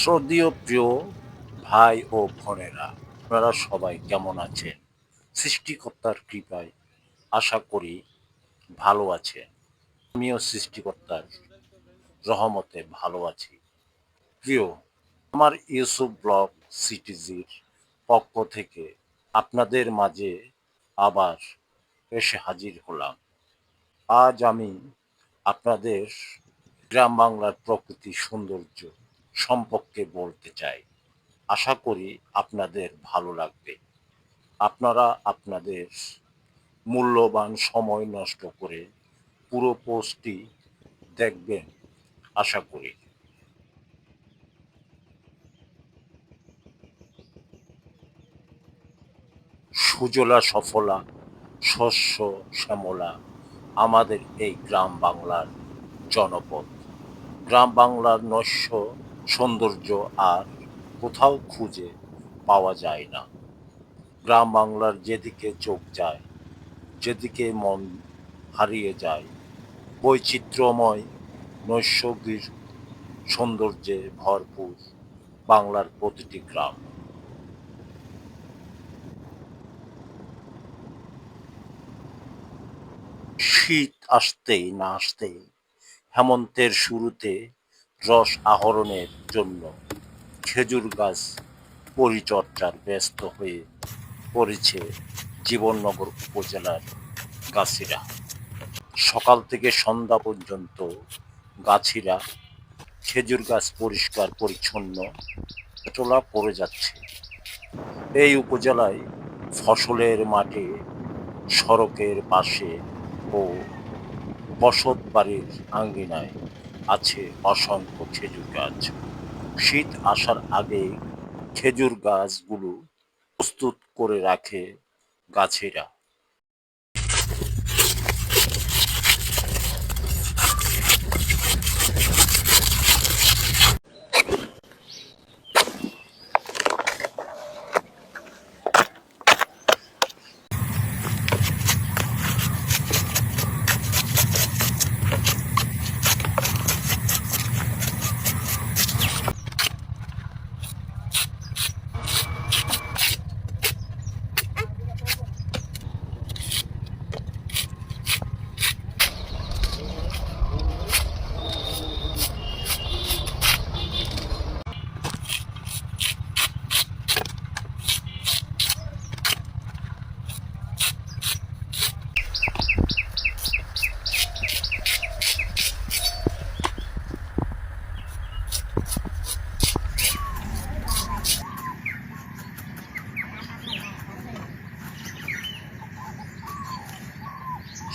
শ্রদ্ধেয় প্রিয় ভাই ও বোনেরা, আপনারা সবাই কেমন আছেন? সৃষ্টিকর্তার কৃপায় আশা করি ভালো আছেন। আমিও সৃষ্টিকর্তার রহমতে ভালো আছি। প্রিয়, আমার ইউসুফ ব্লগ সিটিজির পক্ষ থেকে আপনাদের মাঝে আবার এসে হাজির হলাম। আজ আমি আপনাদের গ্রাম বাংলার প্রকৃতি সৌন্দর্য সম্পর্কে বলতে চাই। আশা করি আপনাদের ভালো লাগবে। আপনারা আপনাদের মূল্যবান সময় নষ্ট করে পুরো পোস্টটি দেখবেন, আশা করি। সুজলা সফলা, শস্য শ্যামলা, আমাদের এই গ্রাম বাংলার জনপদ। গ্রাম বাংলার নস্য সৌন্দর্য আর কোথাও খুঁজে পাওয়া যায় না। গ্রাম বাংলার যেদিকে চোখ যায়, যেদিকে মন হারিয়ে যায়, বৈচিত্র্যময় নৈসর্গিক সৌন্দর্যে ভরপুর বাংলার প্রতিটি গ্রাম। শীত আসতেই না আসতেই হেমন্তের শুরুতে রস আহরণের জন্য খেজুর গাছ পরিচর্যার ব্যস্ত হয়ে পড়েছে জীবননগর উপজেলার গাছিরা সকাল থেকে সন্ধ্যা পর্যন্ত গাছিরা খেজুর গাছ পরিষ্কার পরিচ্ছন্ন তোলা পড়ে যাচ্ছে। এই উপজেলায় ফসলের মাঠে, সড়কের পাশে ও বসত বাড়ির আঙ্গিনায় আছে অসংখ্য খেজুর গাছ। শীত আসার আগে খেজুর গাছগুলো প্রস্তুত করে রাখে গাছেরা।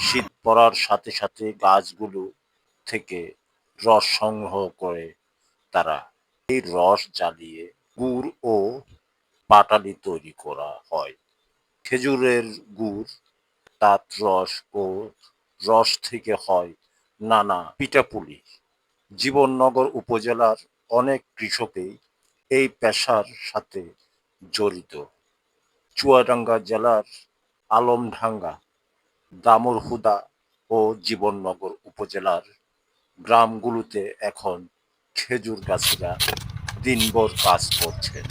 শীত পড়ার সাথে সাথে গাছগুলো থেকে রস সংগ্রহ করে তারা এই রস জ্বালিয়ে গুড় ও পাটালি তৈরি করা হয়। খেজুরের গুড় তার রস ও রস থেকে হয় নানা পিঠাপুলি। জীবননগর উপজেলার অনেক কৃষকই এই পেশার সাথে জড়িত। চুয়াডাঙ্গা জেলার আলমডাঙ্গা দামুরহুদা ও জীবননগর উপজেলার গ্রামগুলোতে এখন খেজুর গাছিরা দিনভর কাজ করছেন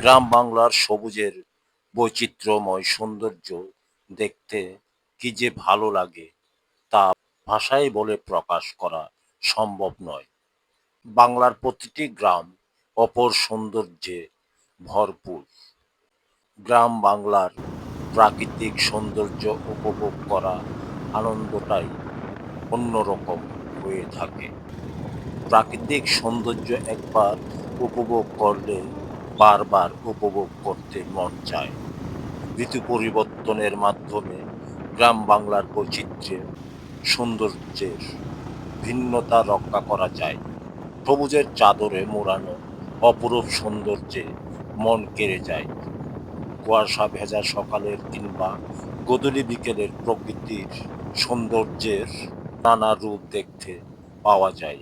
গ্রাম বাংলার সবুজের বৈচিত্র্যময় সৌন্দর্য দেখতে কি যে ভালো লাগে তা ভাষায় বলে প্রকাশ করা সম্ভব নয়। বাংলার প্রতিটি গ্রাম অপর সৌন্দর্যে ভরপুর। গ্রাম বাংলার প্রাকৃতিক সৌন্দর্য উপভোগ করা আনন্দটাই অন্যরকম হয়ে থাকে। প্রাকৃতিক সৌন্দর্য একবার উপভোগ করলে বারবার উপভোগ করতে মন চায়। ঋতু পরিবর্তনের মাধ্যমে গ্রাম বাংলার বৈচিত্র্যে সৌন্দর্যের ভিন্নতা রক্ষা করা যায়। সবুজের চাদরে মোড়ানো অপরূপ সৌন্দর্যে মন কেড়ে যায়। কুয়াশা ভেজা সকালের কিংবা গোধূলি বিকেলের প্রকৃতির সৌন্দর্যের নানা রূপ দেখতে পাওয়া যায়।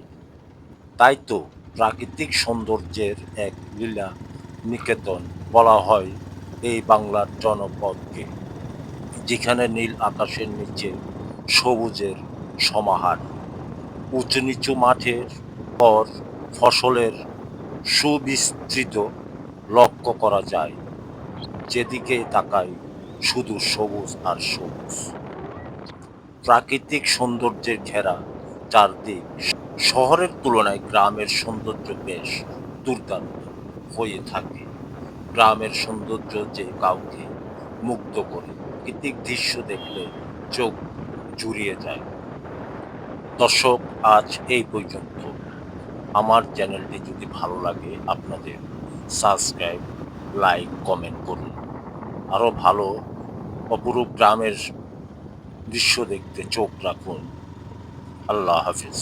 তাই তো প্রাকৃতিক সৌন্দর্যের এক লীলা নিকেতন বলা হয় এই বাংলার জনপদকে, যেখানে নীল আকাশের নিচে সবুজের সমাহার উঁচু নিচু মাঠের পর ফসলের সুবিস্তৃত লক্ষ্য করা যায়। যেদিকে তাকাই, শুধু সবুজ আর সবুজ। প্রাকৃতিক সৌন্দর্যের ঘেরা চারদিক শহরের তুলনায় গ্রামের সৌন্দর্য বেশ দুর্দান্ত হয়ে থাকে। গ্রামের সৌন্দর্য যে কাউকে মুগ্ধ করে প্রাকৃতিক দৃশ্য দেখলে চোখ জুড়িয়ে যায়। দর্শক, আজ এই পর্যন্ত। আমার চ্যানেলটি যদি ভালো লাগে, আপনাদের সাবস্ক্রাইব, লাইক, কমেন্ট করুন। আরও ভালো অপরূপ গ্রামের দৃশ্য দেখতে চোখ রাখুন। আল্লাহ হাফিজ।